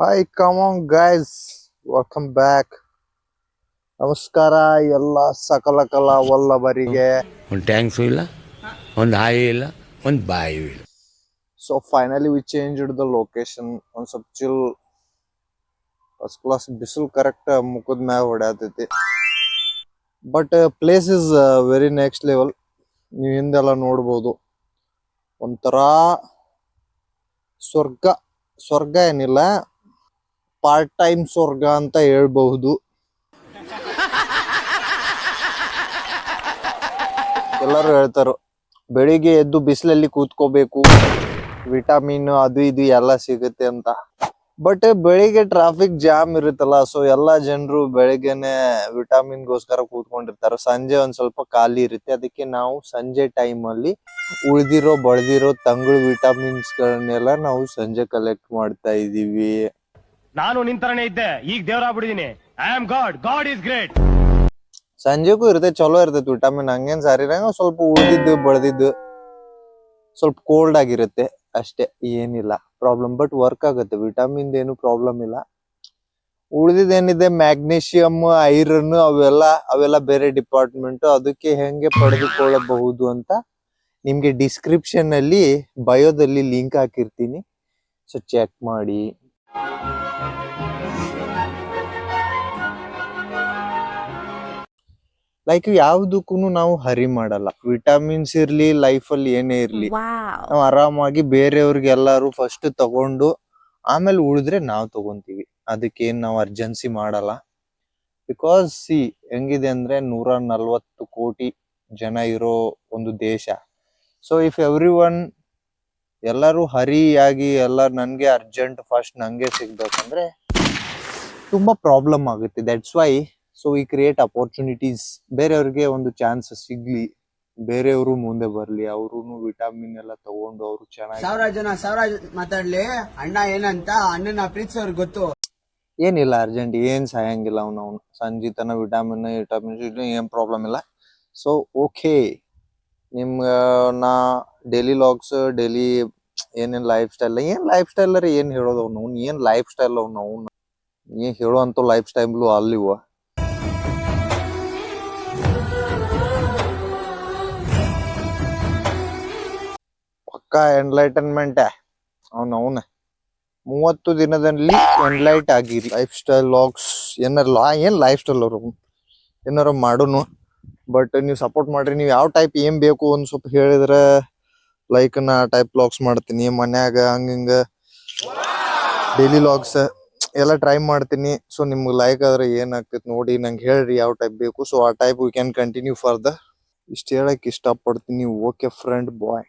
Hi come on guys welcome back ನಮಸ್ಕಾರ ಎಲ್ಲ ಸಕಲ ಕಲಾ ವಲ್ಲಭರಿಗೆ. ಒಂದು ಟ್ಯಾಂಕ್ಸು ಇಲ್ಲ ಒಂದು ಹಾಯಿ ಇಲ್ಲ ಒಂದು ಬಾಯಿ ಇಲ್ಲ. So finally we change the location ಒಂದು ಸ್ವಲ್ಪ ಚಿಲ್ ಫಸ್ಟ್ ಕ್ಲಾಸ್ ಬಿಸಿಲು ಕರೆಕ್ಟ್ ಮುಖದ ಮ್ಯಾಗ ಹೊಡ್ಯಾತೈತಿ. But place is very next level ನೀವು ಹಿಂದೆಲ್ಲ ನೋಡ್ಬೋದು. ಒಂಥರ ಸ್ವರ್ಗ ಸ್ವರ್ಗ ಏನಿಲ್ಲ. ಪಾರ್ಟ್ ಟೈಮ್ ಸ್ವರ್ಗ ಅಂತ ಹೇಳ್ಬಹುದು. ಎಲ್ಲರೂ ಹೇಳ್ತಾರೋ, ಬೆಳಿಗ್ಗೆ ಎದ್ದು ಬಿಸಿಲಲ್ಲಿ ಕೂತ್ಕೋಬೇಕು, ವಿಟಮಿನ್ ಅದು ಇದು ಎಲ್ಲ ಸಿಗುತ್ತೆ ಅಂತ. ಬಟ್ ಬೆಳಿಗ್ಗೆ ಟ್ರಾಫಿಕ್ ಜಾಮ್ ಇರುತ್ತಲ್ಲ ಸೊ ಎಲ್ಲಾ ಜನರು ಬೆಳಿಗ್ಗೆನೆ ವಿಟಮಿನ್ ಗೋಸ್ಕರ ಕೂತ್ಕೊಂಡಿರ್ತಾರೆ. ಸಂಜೆ ಒಂದ್ ಸ್ವಲ್ಪ ಖಾಲಿ ಇರುತ್ತೆ. ಅದಕ್ಕೆ ನಾವು ಸಂಜೆ ಟೈಮ್ ಅಲ್ಲಿ ಉಳಿದಿರೋ, ಬಳದಿರೋ ತಂಗಳು ವಿಟಮಿನ್ಸ್ ಗಳನ್ನೆಲ್ಲ ನಾವು ಸಂಜೆ ಕಲೆಕ್ಟ್ ಮಾಡ್ತಾ ಇದೀವಿ ನಾನು ನಿಂತರನೇ ಇದ್ದೆ. ಈಗ ದೇವ್ರಾಗ್ಬಿಡಿದೀನಿ I am god god is great ಸಂಜೆಗೂ ಇರುತ್ತೆ, ಚಲೋ ಇರ್ತೈತಿ ವಿಟಮಿನ್ ಹಂಗೇನ್ ಸರಿ ಸ್ವಲ್ಪ ಉಳ್ದಿದ್ದು, ಬೆಳೆದಿದ್ದು ಸ್ವಲ್ಪ ಕೋಲ್ಡ್ ಆಗಿರುತ್ತೆ. ಅಷ್ಟೇ, ಏನಿಲ್ಲ. ಪ್ರಾಬ್ಲಮ್ ಬಟ್ ವರ್ಕ್ ಆಗುತ್ತೆ. ವಿಟಮಿನ್ ಏನು ಪ್ರಾಬ್ಲಮ್ ಇಲ್ಲ. ಉಳ್ದಿದ್ದೇನಿದೆ ಮ್ಯಾಗ್ನೀಷಿಯಂ ಐರನ್ ಅವೆಲ್ಲ ಅವೆಲ್ಲ ಬೇರೆ ಡಿಪಾರ್ಟ್ಮೆಂಟ್ ಅದಕ್ಕೆ ಹೆಂಗೆ ಪಡೆದುಕೊಳ್ಳಬಹುದು ಅಂತ ನಿಮ್ಗೆ ಡಿಸ್ಕ್ರಿಪ್ಷನ್ ಅಲ್ಲಿ ಬಯೋದಲ್ಲಿ ಲಿಂಕ್ ಹಾಕಿರ್ತೀನಿ. ಸೊ ಚೆಕ್ ಮಾಡಿ. ಲೈಕ್ ಯಾವ್ದಕ್ಕೂ ನಾವು ಹರಿ ಮಾಡಲ್ಲ. ವಿಟಮಿನ್ಸ್ ಇರ್ಲಿ ಲೈಫ್ ಅಲ್ಲಿ ಏನೇ ಇರ್ಲಿ. ನಾವು ಆರಾಮಾಗಿ ಬೇರೆಯವ್ರಿಗೆ ಎಲ್ಲಾರು ಫಸ್ಟ್ ತಗೊಂಡು ಆಮೇಲೆ ಉಳಿದ್ರೆ ನಾವು ತಗೊಂತೀವಿ. ಅದಕ್ಕೇನ್ ನಾವು ಅರ್ಜೆನ್ಸಿ ಮಾಡಲ್ಲ. ಬಿಕಾಸ್ ಸಿ ಹೆಂಗಿದೆ ಅಂದ್ರೆ ನೂರ ನಲ್ವತ್ತು ಕೋಟಿ ಜನ ಇರೋ ಒಂದು ದೇಶ. ಸೊ ಇಫ್ ಎವ್ರಿ ಒನ್ ಎಲ್ಲರೂ ಹರಿಯಾಗಿ ಎಲ್ಲ ನನ್ಗೆ ಅರ್ಜೆಂಟ್ ಫಸ್ಟ್ ನಂಗೆ ಸಿಗ್ಬೇಕಂದ್ರೆ ತುಂಬಾ ಪ್ರಾಬ್ಲಮ್ ಆಗುತ್ತೆ. ದಟ್ಸ್ ವೈ ಸೊ ಈ ಕ್ರಿಯೇಟ್ ಅಪರ್ಚುನಿಟೀಸ್ ಬೇರೆಯವ್ರಿಗೆ ಒಂದು ಚಾನ್ಸ್ ಸಿಗ್ಲಿ. ಬೇರೆಯವರು ಮುಂದೆ ಬರ್ಲಿ. ಅವರು ವಿಟಾಮಿನ್ ಎಲ್ಲ ತಗೊಂಡು ಅವರು ಚೆನ್ನಾಗಿ ಸಾವಿರ ಜನ ಸಾವಿರ ಮಾತಾಡ್ಲಿ. ಅಣ್ಣ ಏನಂತ? ಅಣ್ಣನ ಪ್ರೀತಿಸೋರ್ಗ್ ಗೊತ್ತು. ಏನಿಲ್ಲ ಅರ್ಜೆಂಟ್ ಏನ್ ಸಾಯಂಗಿಲ್ಲ ಅವ್ನು ಅವ್ನು. ಸಂಜೆ ತನ ವಿಟಾಮಿನ್ ವಿಟಮಿನ್ ಏನ್ ಪ್ರಾಬ್ಲಮ್ ಇಲ್ಲ. ಸೊ ಓಕೆ ನಿಮ್ ನಾ ಡೈಲಿ ಲಾಗ್ಸ್ ಡೈಲಿ ಏನೇನ್ ಲೈಫ್ ಸ್ಟೈಲ್ ಏನ್ ಲೈಫ್ ಸ್ಟೈಲ್ ಏನ್ ಹೇಳೋದು ಅವ್ನು? ಅವ್ನು ಏನ್ ಲೈಫ್ ಸ್ಟೈಲ್ ಅವ್ನು? ಅವ್ನು ಏನ್ ಹೇಳುವಂತ ಲೈಫ್ ಸ್ಟೈಲ್ ಅಲ್ಲಿವ. ಪಕ್ಕಾ ಎನ್ಲೈಟನ್ಮೆಂಟ್ ಅವ್ನ ಅವನ. ಮೂವತ್ತು ದಿನದಲ್ಲಿ ಎನ್ಲೈಟ್ ಆಗಿ ಲೈಫ್ ಸ್ಟೈಲ್ ಲಾಗ್ಸ್ ಏನಾರ ಲಾ, ಏನ್ ಲೈಫ್ ಸ್ಟೈಲ್ ಅವ್ರು? ಏನಾರ ಮಾಡೋನು? ಬಟ್ ನೀವು ಸಪೋರ್ಟ್ ಮಾಡ್ರಿ, ನೀವು ಯಾವ ಟೈಪ್ ಏನ್ ಬೇಕು ಒಂದ್ ಸ್ವಲ್ಪ ಹೇಳಿದ್ರೆ ಲೈಕ್ ನಾ ಟೈಪ್ ಲಾಗ್ಸ್ ಮಾಡ್ತೀನಿ, ಮನ್ಯಾಗ ಹಂಗ ಡೈಲಿ ಲಾಗ್ಸ್ ಎಲ್ಲ ಟ್ರೈ ಮಾಡ್ತೀನಿ. ಸೊ ನಿಮ್ಗೆ ಲೈಕ್ ಆದ್ರೆ ಏನಾಗ್ತೈತಿ ನೋಡಿ, ನಂಗೆ ಹೇಳ್ರಿ ಯಾವ ಟೈಪ್ ಬೇಕು. ಸೊ ಆ type we can continue further ಇಷ್ಟ ಹೇಳಕ್ ಇಷ್ಟಪಡ್ತೀನಿ. Okay friend bye